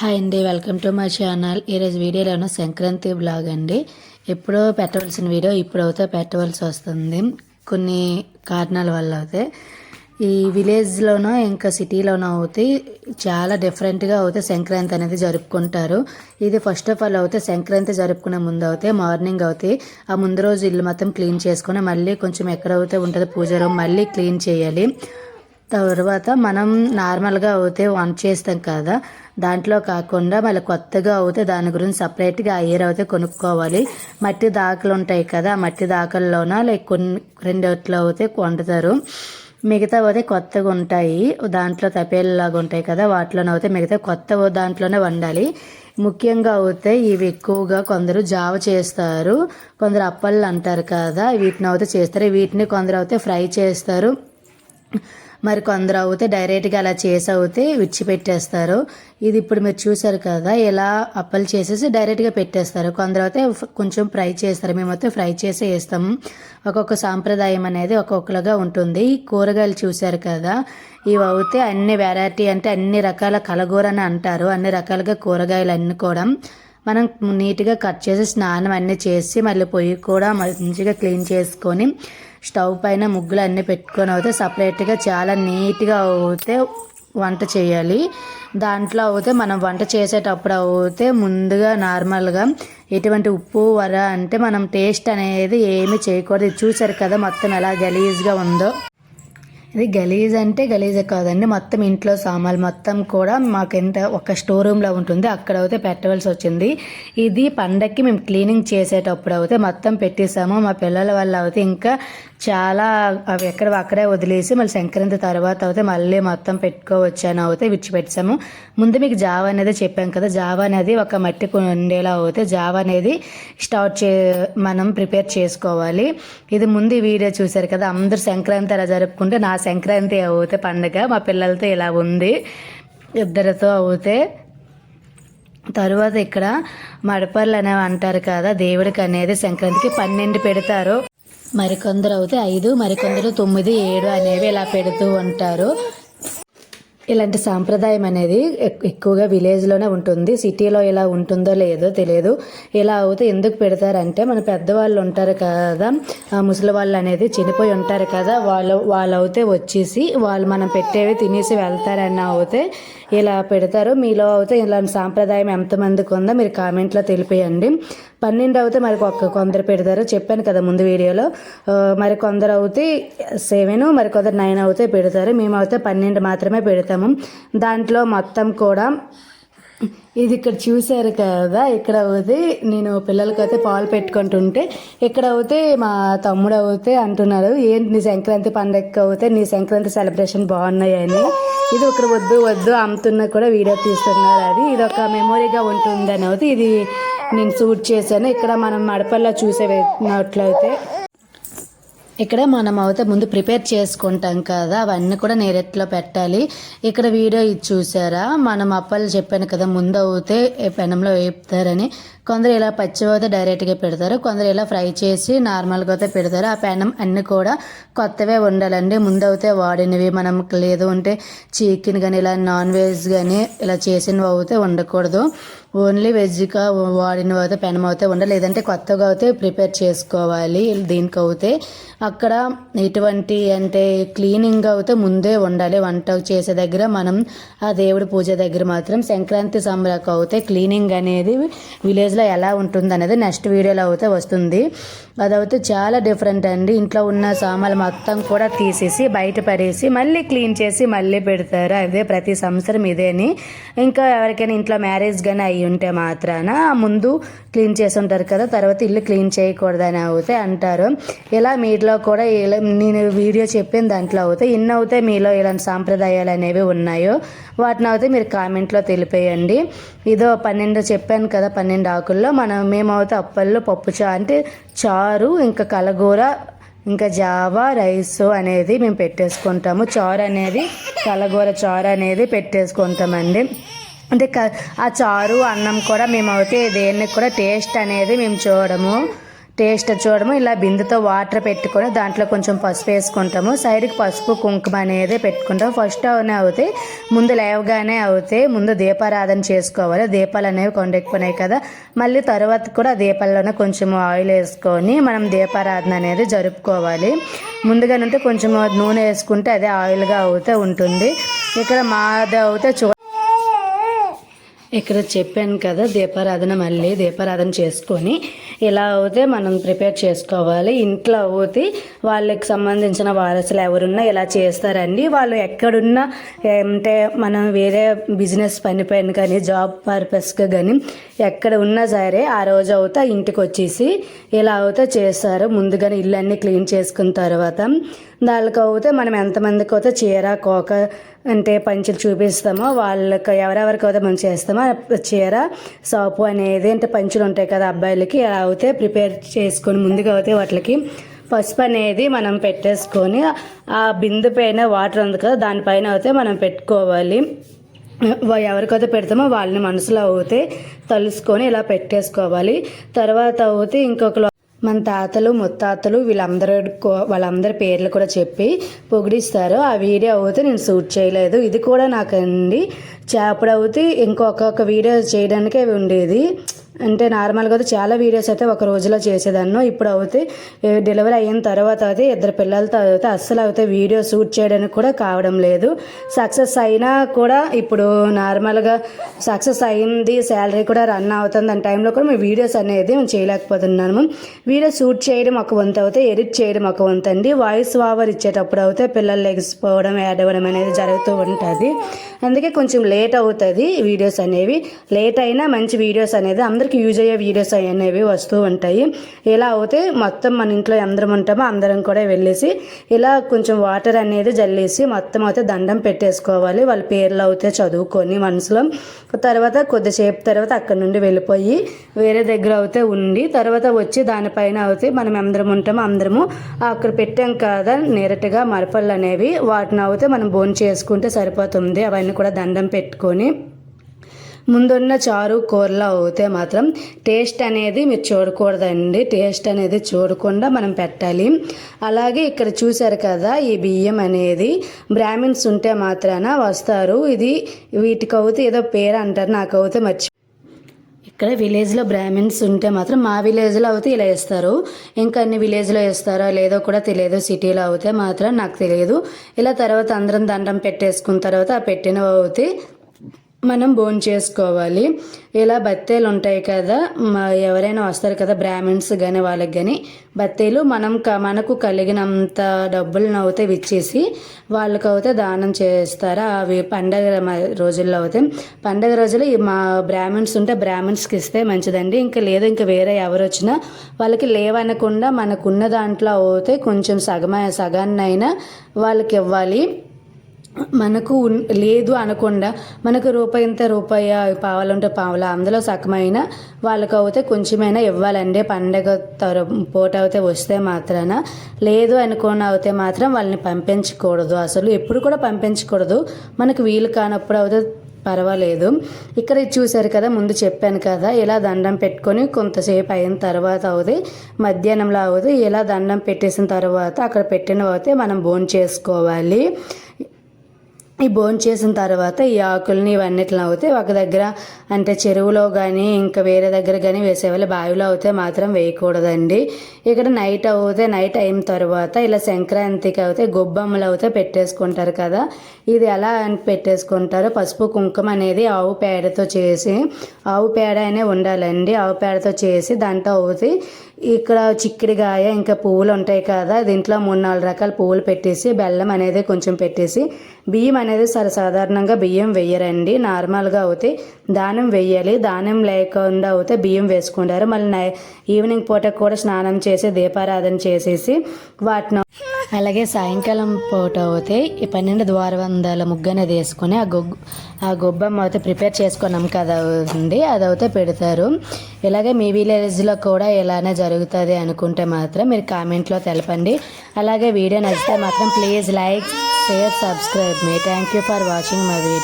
Hi అండి welcome to my channel ఈరోజు వీడియోలోనూ Sankranti blog అండి. ఎప్పుడో పెట్టవలసిన వీడియో ఇప్పుడు అయితే పెట్టవలసి వస్తుంది. కొన్ని కారణాల వల్ల అయితే. ఈ విలేజ్లోనో ఇంకా సిటీలోనో అయితే చాలా డిఫరెంట్గా అవుతే సంక్రాంతి అనేది జరుపుకుంటారు. ఇది ఫస్ట్ ఆఫ్ ఆల్ అయితే సంక్రాంతి జరుపుకునే ముందు అయితే మార్నింగ్ అయితే ఆ ముందు రోజు ఇల్లు మొత్తం క్లీన్ చేసుకొని మళ్ళీ కొంచెం ఎక్కడ అయితే ఉంటుంది పూజ రూమ్ మళ్ళీ క్లీన్ చేయాలి. తర్వాత మనం నార్మల్గా అవుతే వంట చేస్తాం కదా. దాంట్లో కాకుండా మళ్ళీ కొత్తగా అవుతే దాని గురించి సపరేట్గా ఎయిర్ అయితే కొనుక్కోవాలి. మట్టి దాకలు ఉంటాయి కదా మట్టి దాకల్లోన? లైక్ కొన్ని రెండిట్లో అయితే వండుతారు మిగతా అయితే కొత్తగా ఉంటాయి. దాంట్లో తపేలాగా ఉంటాయి కదా వాటిలోనే అయితే మిగతా కొత్త దాంట్లోనే వండాలి. ముఖ్యంగా అయితే ఇవి ఎక్కువగా కొందరు జావ చేస్తారు. కొందరు అప్పళ్ళు అంటారు కదా వీటిని అయితే చేస్తారు. వీటిని కొందరు అయితే ఫ్రై చేస్తారు. మరి కొందరు అయితే డైరెక్ట్గా అలా చేసి అయితే విడిచిపెట్టేస్తారు. ఇది ఇప్పుడు మీరు చూసారు కదా ఇలా అప్పలు చేసేసి డైరెక్ట్గా పెట్టేస్తారు. కొందరు అయితే కొంచెం ఫ్రై చేస్తారు. మేమైతే ఫ్రై చేసి వేస్తాము ఒక్కొక్క సాంప్రదాయం అనేది ఒక్కొక్కలుగా ఉంటుంది. ఈ కూరగాయలు చూసారు కదా ఇవి అయితే అన్ని వెరైటీ అంటే అన్ని రకాల కలగూర అని అంటారు. అన్ని రకాలుగా కూరగాయలు అన్ని కూడా మనం నీట్గా కట్ చేసి స్నానం అన్నీ చేసి మళ్ళీ పొయ్యి కూడా మంచిగా క్లీన్ చేసుకొని స్టవ్ పైన ముగ్గులు అన్నీ పెట్టుకొని అయితే సపరేట్గా చాలా నీట్గా అవుతే వంట చేయాలి. దాంట్లో అయితే మనం వంట చేసేటప్పుడు అయితే ముందుగా నార్మల్గా ఎటువంటి ఉప్పు వర అంటే మనం టేస్ట్ అనేది ఏమి చేయకూడదు. చూసారు కదా మొత్తం ఎలా గలీజ్గా ఉందో. ఇది గలీజ్ అంటే గలీజ్ కాదండి. మొత్తం ఇంట్లో సామాన్లు మొత్తం కూడా మాకు ఎంత ఒక స్టోర్ రూమ్లో ఉంటుంది అక్కడ అయితే పెట్టవలసి వచ్చింది. ఇది పండక్కి మేము క్లీనింగ్ చేసేటప్పుడు అయితే మొత్తం పెట్టేసాము మా పిల్లల వల్ల అయితే ఇంకా చాలా అవి ఎక్కడ అక్కడే వదిలేసి మళ్ళీ సంక్రాంతి తర్వాత అయితే మళ్ళీ మొత్తం పెట్టుకోవచ్చు అని అయితే విడిచిపెట్టాము ముందు మీకు జావ అనేది చెప్పాం కదా. జావ అనేది ఒక మట్టి ఉండేలా అయితే జావ అనేది స్టార్ట్ చే మనం ప్రిపేర్ చేసుకోవాలి. ఇది ముందు వీడియో చూసారు కదా. అందరూ సంక్రాంతి అలా జరుపుకుంటే నా సంక్రాంతి అవుతే పండుగ మా పిల్లలతో ఇలా ఉంది. ఇద్దరితో అవుతే తరువాత ఇక్కడ మడపర్లు అనేవి అంటారు కదా దేవుడికి అనేది సంక్రాంతికి పన్నెండు పెడతారు. మరికొందరు అయితే ఐదు మరికొందరు తొమ్మిది ఏడు అనేవి ఇలా పెడుతూ ఉంటారు. ఇలాంటి సాంప్రదాయం అనేది ఎక్కువగా విలేజ్లోనే ఉంటుంది. సిటీలో ఇలా ఉంటుందో లేదో తెలియదు. ఇలా అవుతే ఎందుకు పెడతారంటే మన పెద్దవాళ్ళు ఉంటారు కదా ముసలి వాళ్ళు అనేది చనిపోయి ఉంటారు కదా వాళ్ళు వాళ్ళు అవుతే వచ్చేసి వాళ్ళు మనం పెట్టేవి తినేసి వెళ్తారని అవుతే ఇలా పెడతారు. మీలో అయితే ఇలాంటి సాంప్రదాయం ఎంతమందికి ఉందో మీరు కామెంట్లో తెలిపేయండి. పన్నెండు అయితే మరి కొందరు పెడతారు. చెప్పాను కదా ముందు వీడియోలో. మరి కొందరు అవుతే సెవెన్ మరి కొందరు నైన్ అవుతే పెడతారు. మేము అయితే పన్నెండు మాత్రమే పెడతాము. దాంట్లో మొత్తం కూడా ఇది ఇక్కడ చూశారు కదా. ఇక్కడ అవుతే నేను పిల్లలకి అయితే పాలు పెట్టుకుంటుంటే ఇక్కడ అవుతే మా తమ్ముడు అవుతే అంటున్నారు ఏంటి నీ సంక్రాంతి పండగకి అవుతే నీ సంక్రాంతి సెలబ్రేషన్ బాగున్నాయని? ఇది ఒకరు వద్దు వద్దు అమ్ముతున్నా కూడా వీడియో తీస్తున్నారు అది. ఇది ఒక మెమొరీగా ఉంటుందని అయితే ఇది నేను షూట్ చేశాను. ఇక్కడ మనం మడపల్లో చూసేట్లయితే ఇక్కడ మనం అయితే ముందు ప్రిపేర్ చేసుకుంటాం కదా. అవన్నీ కూడా నేరెట్లో పెట్టాలి. ఇక్కడ వీడియో ఇది చూసారా? మనం అప్పలు చెప్పాను కదా ముందు అవుతే పెనంలో వేపుతారని. కొందరు ఇలా పచ్చివి అయితే డైరెక్ట్గా పెడతారు. కొందరు ఇలా ఫ్రై చేసి నార్మల్గా అయితే పెడతారు. ఆ పెనం అన్నీ కూడా కొత్తవే ఉండాలండి. ముందు అయితే వాడినవి మనం లేదు అంటే చికెన్ కానీ ఇలా నాన్ వెజ్ కానీ ఇలా చేసినవి అయితే ఉండకూడదు. ఓన్లీ వెజ్గా వాడిన అయితే పెనం అయితే ఉండాలి లేదంటే కొత్తగా అయితే ప్రిపేర్ చేసుకోవాలి దీనికి అయితే అక్కడ ఎటువంటి అంటే క్లీనింగ్ అయితే ముందే ఉండాలి వంట చేసే దగ్గర మనం ఆ దేవుడి పూజ దగ్గర మాత్రం సంక్రాంతి సంబరాకు అయితే క్లీనింగ్ అనేది విలేజ్లో ఎలా ఉంటుంది అనేది నెక్స్ట్ వీడియోలో అయితే వస్తుంది. అదైతే చాలా డిఫరెంట్ అండి. ఇంట్లో ఉన్న సామాన్లు మొత్తం కూడా తీసేసి బయట పడేసి మళ్ళీ క్లీన్ చేసి మళ్ళీ పెడతారు. అదే ప్రతి సంవత్సరం ఇదేని. ఇంకా ఎవరికైనా ఇంట్లో మ్యారేజ్ కానీ అయి ఉంటే మాత్రాన ముందు క్లీన్ చేసి ఉంటారు కదా తర్వాత ఇల్లు క్లీన్ చేయకూడదని అవుతే అంటారు. ఇలా మీలో కూడా ఇలా నేను వీడియో చెప్పిన దాంట్లో అవుతే ఇన్ని అవుతే మీలో ఇలాంటి సాంప్రదాయాలు అనేవి ఉన్నాయో వాటిని అయితే మీరు కామెంట్లో తెలిపేయండి. ఇదో పన్నెండు చెప్పాను కదా పన్నెండు ఆకుల్లో మనం మేమైతే అప్పల్లో పప్పు చా అంటే చారు ఇంకా కలగూర ఇంకా జావా రైస్ అనేది మేము పెట్టేసుకుంటాము. చారు అనేది కలగూర చారు అనేది పెట్టేసుకుంటామండి. అంటే ఆ చారు అన్నం కూడా మేము అయితే దేన్ని కూడా టేస్ట్ అనేది మేము చూడము. టేస్ట్ చూడము. ఇలా బిందెతో వాటర్ పెట్టుకొని దాంట్లో కొంచెం పసుపు వేసుకుంటాము. సైడ్కి పసుపు కుంకుమ అనేది పెట్టుకుంటాం ఫస్ట్ అవునే అవుతాయి. ముందు లేవగానే అవుతాయి. ముందు దీపారాధన చేసుకోవాలి. దీపాలు అనేవి కొండెక్కిపోయినాయి కదా. మళ్ళీ తర్వాత కూడా దీపాల్లోనే కొంచెం ఆయిల్ వేసుకొని మనం దీపారాధన అనేది జరుపుకోవాలి. ముందుగానంటే కొంచెం నూనె వేసుకుంటే అదే ఆయిల్గా అవుతూ ఉంటుంది. ఇక్కడ మాది అవుతే చూ ఇక్కడ చెప్పాను కదా దీపారాధన మళ్ళీ దీపారాధన చేసుకొని ఇలా అవుతే మనం ప్రిపేర్ చేసుకోవాలి. ఇంట్లో అవుతే వాళ్ళకి సంబంధించిన వారసులు ఎవరున్నా ఇలా చేస్తారండి. వాళ్ళు ఎక్కడున్నా అంటే మనం వేరే బిజినెస్ పని పైన కానీ జాబ్ పర్పస్గా కానీ ఎక్కడ ఉన్నా సరే ఆ రోజు అవుతా ఇంటికి వచ్చేసి ఇలా అవుతే చేస్తారు. ముందుగానే ఇల్లు అన్నీ క్లీన్ చేసుకున్న తర్వాత దానికి అవుతే మనం ఎంతమందికి అయితే చీర కోక అంటే పంచులు చూపిస్తామో వాళ్ళకి ఎవరెవరికి అయితే మనం చేస్తామో చీర సోపు అనేది అంటే పంచులు ఉంటాయి కదా అబ్బాయిలకి అలా అయితే ప్రిపేర్ చేసుకొని ముందుగా అయితే వాటికి పసుపు అనేది మనం పెట్టేసుకొని ఆ బిందు పైన వాటర్ ఉంది కదా దానిపైన అయితే మనం పెట్టుకోవాలి. ఎవరికైతే పెడతామో వాళ్ళని మనసులో అవుతే తలుసుకొని ఇలా పెట్టేసుకోవాలి. తర్వాత అవుతే ఇంకొక మన తాతలు ముత్తాతలు వీళ్ళందరూ వాళ్ళందరి పేర్లు కూడా చెప్పి పొగిడిస్తారు. ఆ వీడియో అయితే నేను షూట్ చేయలేదు. ఇది కూడా నాకండి. అప్పుడు అయితే ఇంకొక వీడియో చేయడానికే ఉండేది. అంటే నార్మల్గా అయితే చాలా వీడియోస్ అయితే ఒక రోజులో చేసేదాన్ని. ఇప్పుడు అయితే డెలివరీ అయిన తర్వాత అయితే ఇద్దరు పిల్లలతో అయితే అస్సలు అయితే వీడియో షూట్ చేయడానికి కూడా కావడం లేదు. సక్సెస్ అయినా కూడా ఇప్పుడు నార్మల్గా సక్సెస్ అయింది శాలరీ కూడా రన్ అవుతుంది అనే టైంలో కూడా మేము వీడియోస్ అనేది మేము చేయలేకపోతున్నాము. వీడియో షూట్ చేయడం ఒక వంతు అయితే ఎడిట్ చేయడం ఒక వంత అండి. వాయిస్ ఓవర్ ఇచ్చేటప్పుడు అయితే పిల్లలు లెగిసిపోవడం యాడ్ అవ్వడం అనేది జరుగుతూ ఉంటుంది. అందుకే కొంచెం లేట్ అవుతుంది వీడియోస్ అనేవి. లేట్ అయినా మంచి వీడియోస్ అనేది అందరికీ యూజ్ అయ్యే వీడియోస్ అనేవి వస్తూ ఉంటాయి. ఇలా అవుతే మొత్తం మన ఇంట్లో అందరం ఉంటామో అందరం కూడా వెళ్ళేసి ఇలా కొంచెం వాటర్ అనేది జల్లేసి మొత్తం అయితే దండం పెట్టేసుకోవాలి. వాళ్ళ పేర్లు అయితే చదువుకొని మనసులో. తర్వాత కొద్దిసేపు తర్వాత అక్కడ నుండి వెళ్ళిపోయి వేరే దగ్గర అయితే ఉండి తర్వాత వచ్చి దానిపైన అయితే మనం అందరం ఉంటామో అందరము అక్కడ పెట్టాం కదా నేరటుగా మరపళ్ళు అనేవి వాటిని అయితే మనం బోన్ చేసుకుంటే సరిపోతుంది. అవన్నీ కూడా దండం పెట్టుకొని ముందున్న చారు కూరలో అవుతే మాత్రం టేస్ట్ అనేది మీరు చూడకూడదండి. టేస్ట్ అనేది చూడకుండా మనం పెట్టాలి. అలాగే ఇక్కడ చూశారు కదా ఈ బియ్యం అనేది బ్రాహ్మిన్స్ ఉంటే మాత్రాన వస్తారు. ఇది వీటికవుతే ఏదో పేరు అంటారు నాకు మర్చి. ఇక్కడ విలేజ్లో బ్రాహ్మిన్స్ ఉంటే మాత్రం మా విలేజ్లో అయితే ఇలా వేస్తారు. ఇంకా అన్ని విలేజ్లో వేస్తారో లేదో కూడా తెలియదు. సిటీలో అయితే మాత్రం నాకు తెలియదు. ఇలా తర్వాత అందరం దండం పెట్టేసుకున్న తర్వాత ఆ పెట్టినవి అయితే మనం బోన్ చేసుకోవాలి. ఇలా బత్తేలు ఉంటాయి కదా ఎవరైనా వస్తారు కదా బ్రాహ్మిన్స్ కానీ వాళ్ళకి కానీ బత్తేలు మనం క మనకు కలిగినంత డబ్బులను అయితే ఇచ్చేసి వాళ్ళకి అయితే దానం చేస్తారు? అవి పండగ మ- రోజుల్లో అయితే పండగ రోజులు మా బ్రాహ్మిన్స్ ఉంటే బ్రాహ్మిన్స్కి ఇస్తే మంచిదండి. ఇంకా లేదు ఇంకా వేరే ఎవరు వచ్చినా వాళ్ళకి లేవనకుండా మనకున్న దాంట్లో అయితే కొంచెం సగమ సగాన్నైనా వాళ్ళకి ఇవ్వాలి. మనకు ఉన్- లేదు అనకుండా మనకు రూపాయి ఇంత రూపాయి పావాలంటే పావుల అందులో సగమైన వాళ్ళకు అయితే కొంచెమైనా ఇవ్వాలండి. పండగ తర పూట అయితే వస్తే మాత్రాన. లేదు అనుకోని అయితే మాత్రం వాళ్ళని పంపించకూడదు. అసలు ఎప్పుడు కూడా పంపించకూడదు. మనకు వీలు కానప్పుడు అయితే పర్వాలేదు. ఇక్కడ చూశారు కదా ముందు చెప్పాను కదా ఇలా దండం పెట్టుకొని కొంతసేపు అయిన తర్వాత అవుది మధ్యాహ్నంలో అవుతుంది ఇలా దండం పెట్టేసిన తర్వాత అక్కడ పెట్టిన అయితే మనం భోజనం చేసుకోవాలి. ఈ బోన్ చేసిన తర్వాత ఈ ఆకుల్ని ఇవన్నిటిని అవుతే ఒక దగ్గర అంటే చెరువులో కానీ ఇంకా వేరే దగ్గర కానీ వేసేవాళ్ళు బావిలో అవుతే మాత్రం వేయకూడదండి. ఇక్కడ నైట్ అవుతే నైట్ అయిన తర్వాత ఇలా సంక్రాంతికి అవుతే గొబ్బమ్మలు అవుతే పెట్టేసుకుంటారు కదా. ఇది ఎలా అని పసుపు కుంకుమ అనేది ఆవు పేడతో చేసి ఆవు పేడ అనే ఉండాలండి. ఆవు పేడతో చేసి దాంట్లో అవుతే ఇక్కడ చిక్కిడిగాయ ఇంకా పువ్వులు ఉంటాయి కదా. దీంట్లో మూడు నాలుగు రకాల పువ్వులు పెట్టేసి బెల్లం అనేది కొంచెం పెట్టేసి బియ్యం అనేది సర సాధారణంగా బియ్యం వేయరండి. నార్మల్గా అవుతే దానం వేయాలి. దానం లేకుండా అవుతే బియ్యం వేసుకుంటారు. మళ్ళీ ఈవినింగ్ పూట కూడా స్నానం చేసి దీపారాధన చేసేసి వాటిని అలాగే సాయంకాలం పూట అవుతే ఈ పన్నెండు ద్వారబంధాల ముగ్గు అనేది వేసుకొని ఆ గొగ్గు ఆ గొబ్బమ్మ అయితే ప్రిపేర్ చేసుకున్నాం కదా ఉంది అది అయితే పెడతారు. ఇలాగే మీ విలేజ్లో కూడా ఇలానే జరుగుతుంది అనుకుంటే మాత్రం మీరు కామెంట్లో తెలపండి. అలాగే వీడియో నచ్చితే మాత్రం please like share subscribe. Me thank you for watching my video.